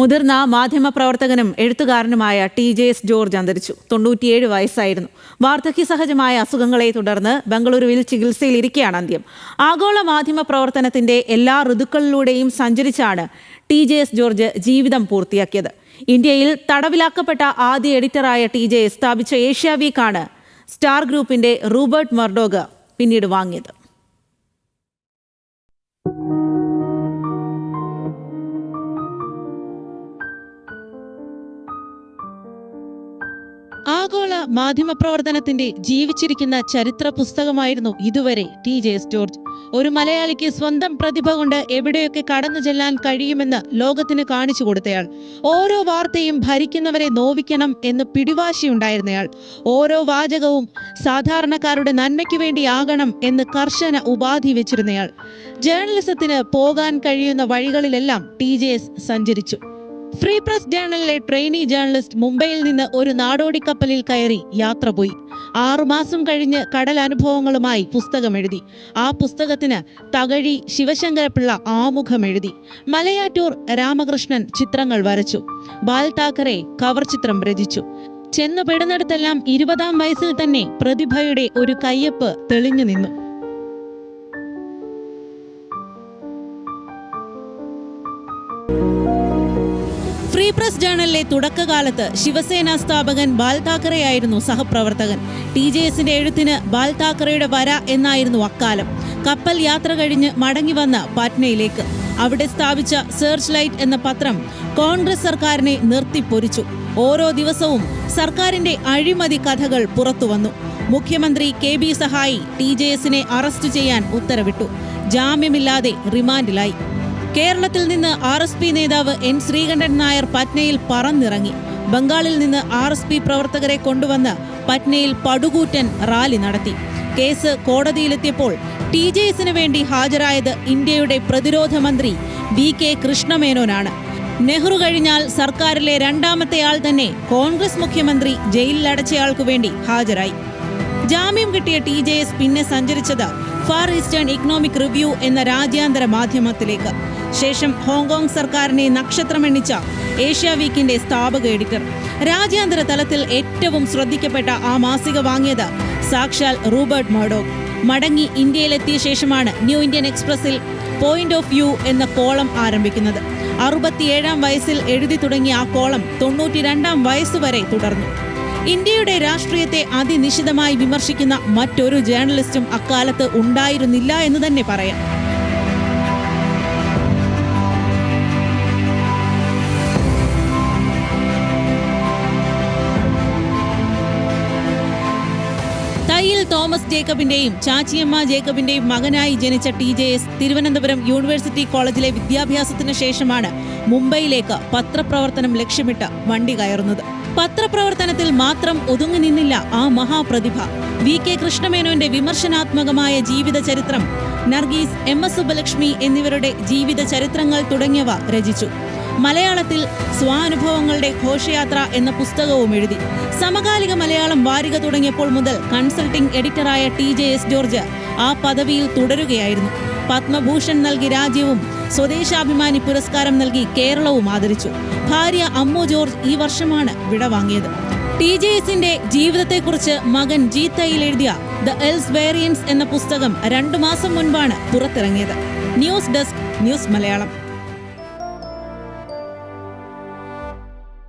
മുതിർന്ന മാധ്യമപ്രവർത്തകനും എഴുത്തുകാരനുമായ ടി ജെ എസ് ജോർജ് അന്തരിച്ചു. തൊണ്ണൂറ്റിയേഴ് വയസ്സായിരുന്നു. വാർദ്ധക്യ സഹജമായ അസുഖങ്ങളെ തുടർന്ന് ബംഗളൂരുവിൽ ചികിത്സയിലിരിക്കെയാണ് അന്ത്യം. ആഗോള മാധ്യമ പ്രവർത്തനത്തിന്റെ എല്ലാ ഋതുക്കളിലൂടെയും സഞ്ചരിച്ചാണ് ടി ജെ എസ് ജോർജ് ജീവിതം പൂർത്തിയാക്കിയത്. ഇന്ത്യയിൽ തടവിലാക്കപ്പെട്ട ആദ്യ എഡിറ്ററായ ടി ജെ സ്ഥാപിച്ച ഏഷ്യ വീക്കാണ് സ്റ്റാർ ഗ്രൂപ്പിന്റെ റൂബർട്ട് മർഡോഗ് പിന്നീട് വാങ്ങിയത്. ആഗോള മാധ്യമ പ്രവർത്തനത്തിന്റെ ജീവിച്ചിരിക്കുന്ന ചരിത്ര പുസ്തകമായിരുന്നു ഇതുവരെ ടി ജെ എസ് ജോർജ്. ഒരു മലയാളിക്ക് സ്വന്തം പ്രതിഭ കൊണ്ട് എവിടെയൊക്കെ കടന്നു ചെല്ലാൻ കഴിയുമെന്ന് ലോകത്തിന് കാണിച്ചു കൊടുത്തയാൾ. ഓരോ വാർത്തയും ഭരിക്കുന്നവരെ നോവിക്കണം എന്ന് പിടിവാശിയുണ്ടായിരുന്നയാൾ. ഓരോ വാചകവും സാധാരണക്കാരുടെ നന്മയ്ക്ക് വേണ്ടിയാകണം എന്ന് കർശന ഉപാധി വെച്ചിരുന്നയാൾ. ജേർണലിസത്തിന് പോകാൻ കഴിയുന്ന വഴികളിലെല്ലാം ടി സഞ്ചരിച്ചു. ഫ്രീ പ്രസ് ജേണലിലെ ട്രെയിനി ജേർണലിസ്റ്റ് മുംബൈയിൽ നിന്ന് ഒരു നാടോടി കപ്പലിൽ കയറി യാത്ര പോയി. ആറുമാസം കഴിഞ്ഞ് കടൽ അനുഭവങ്ങളുമായി പുസ്തകം എഴുതി ആ പുസ്തകത്തിന് തകഴി ശിവശങ്കരപിള്ള ആമുഖം എഴുതി മലയാറ്റൂർ രാമകൃഷ്ണൻ ചിത്രങ്ങൾ വരച്ചു. ബാൽ താക്കറെ കവർ ചിത്രം രചിച്ചു. ചെന്നു പെടുന്നിടത്തെല്ലാം ഇരുപതാം വയസ്സിൽ തന്നെ പ്രതിഭയുടെ ഒരു കയ്യപ്പ് തെളിഞ്ഞു നിന്നു. പ്രസ് ജേണലിലെ തുടക്കകാലത്ത് ശിവസേന സ്ഥാപകൻ ബാൽ താക്കറെയായിരുന്നു സഹപ്രവർത്തകൻ. ടി ജെ എസിന്റെ എഴുത്തിന് ബാൽ താക്കറയുടെ വര എന്നായിരുന്നു അക്കാലം. കപ്പൽ യാത്ര കഴിഞ്ഞ് മടങ്ങി വന്ന പാറ്റ്നയിലേക്ക്. അവിടെ സ്ഥാപിച്ച സെർച്ച് ലൈറ്റ് എന്ന പത്രം കോൺഗ്രസ് സർക്കാരിനെ നിർത്തിപ്പൊരിച്ചു ഓരോ ദിവസവും സർക്കാരിന്റെ അഴിമതി കഥകൾ പുറത്തുവന്നു മുഖ്യമന്ത്രി കെ ബി സഹായി ടി ജെ എസിനെ അറസ്റ്റ് ചെയ്യാൻ ഉത്തരവിട്ടു. ജാമ്യമില്ലാതെ റിമാൻഡിലായി. കേരളത്തിൽ നിന്ന് ആർ എസ് പി നേതാവ് എൻ ശ്രീകണ്ഠൻ നായർ പറ്റ്നയിൽ പറന്നിറങ്ങി. ബംഗാളിൽ നിന്ന് ആർ എസ് പി പ്രവർത്തകരെ കൊണ്ടുവന്ന് പറ്റ്നയിൽ പടുകൂറ്റൻ റാലി നടത്തി. കേസ് കോടതിയിലെത്തിയപ്പോൾ ടി ജെ എസിന് വേണ്ടി ഹാജരായത് ഇന്ത്യയുടെ പ്രതിരോധ മന്ത്രി വി കെ കൃഷ്ണമേനോനാണ്. നെഹ്റു കഴിഞ്ഞാൽ സർക്കാരിലെ രണ്ടാമത്തെ ആൾ തന്നെ കോൺഗ്രസ് മുഖ്യമന്ത്രി ജയിലിലടച്ചയാൾക്കു വേണ്ടി ഹാജരായി. ജാമ്യം കിട്ടിയ ടി ജെ എസ് പിന്നെ സഞ്ചരിച്ചത് ഫാർ ഈസ്റ്റേൺ ഇക്കണോമിക് റിവ്യൂ എന്ന രാജ്യാന്തര മാധ്യമത്തിലേക്ക്. ശേഷം ഹോങ്കോങ് സർക്കാരിനെ നക്ഷത്രമെണ്ണിച്ച ഏഷ്യ വീക്കിന്റെ സ്ഥാപക എഡിറ്റർ. രാജ്യാന്തര തലത്തിൽ ഏറ്റവും ശ്രദ്ധിക്കപ്പെട്ട ആ മാസിക വാങ്ങിയത് സാക്ഷാൽ റൂബർട്ട് മോഡോ മടങ്ങി ഇന്ത്യയിലെത്തിയ ശേഷമാണ് ന്യൂ ഇന്ത്യൻ എക്സ്പ്രസിൽ പോയിന്റ് ഓഫ് വ്യൂ എന്ന കോളം ആരംഭിക്കുന്നത്. അറുപത്തിയേഴാം വയസ്സിൽ എഴുതി തുടങ്ങിയ ആ കോളം തൊണ്ണൂറ്റിരണ്ടാം വയസ്സുവരെ തുടർന്നു. ഇന്ത്യയുടെ രാഷ്ട്രീയത്തെ അതിനിശിതമായി വിമർശിക്കുന്ന മറ്റൊരു ജേർണലിസ്റ്റും അക്കാലത്ത് ഉണ്ടായിരുന്നില്ല എന്ന് തന്നെ പറയാം. തോമസ് ജേക്കബിന്റെയും ചാച്ചിയമ്മ ജേക്കബിന്റെയും മകനായി ജനിച്ച T J S Thiruvananthapuram university കോളേജിലെ വിദ്യാഭ്യാസത്തിന് ശേഷമാണ് മുംബൈയിലേക്ക് പത്രപ്രവർത്തനം ലക്ഷ്യമിട്ട് വണ്ടി കയറുന്നത്. പത്രപ്രവർത്തനത്തിൽ മാത്രം ഒതുങ്ങി നിന്നില്ല ആ മഹാപ്രതിഭ. വി കെ കൃഷ്ണമേനോന്റെ വിമർശനാത്മകമായ ജീവിത ചരിത്രം നർഗീസ് എം എസ് സുബ്ബലക്ഷ്മി എന്നിവരുടെ ജീവിത ചരിത്രങ്ങൾ തുടങ്ങിയവ രചിച്ചു. മലയാളത്തിൽ സ്വാനുഭവങ്ങളുടെ ഘോഷയാത്ര എന്ന പുസ്തകവും എഴുതി. സമകാലിക മലയാളം വാരിക തുടങ്ങിയപ്പോൾ മുതൽ കൺസൾട്ടിംഗ് എഡിറ്ററായ ടി ജെ എസ് ജോർജ് ആ പദവിയിൽ തുടരുകയായിരുന്നു. പത്മഭൂഷൺ നൽകി രാജ്യവും സ്വദേശാഭിമാനി പുരസ്കാരം നൽകി കേരളവും ആദരിച്ചു. ഭാര്യ അമ്മു ജോർജ് ഈ വർഷമാണ് വിടവാങ്ങിയത് ടി ജെ എസിന്റെ ജീവിതത്തെക്കുറിച്ച് മകൻ ജീത്തയിൽ എഴുതിയ ദ എൽസ് വേരിയൻസ് എന്ന പുസ്തകം രണ്ടു മാസം മുൻപാണ് പുറത്തിറങ്ങിയത്. News desk news Malayalam.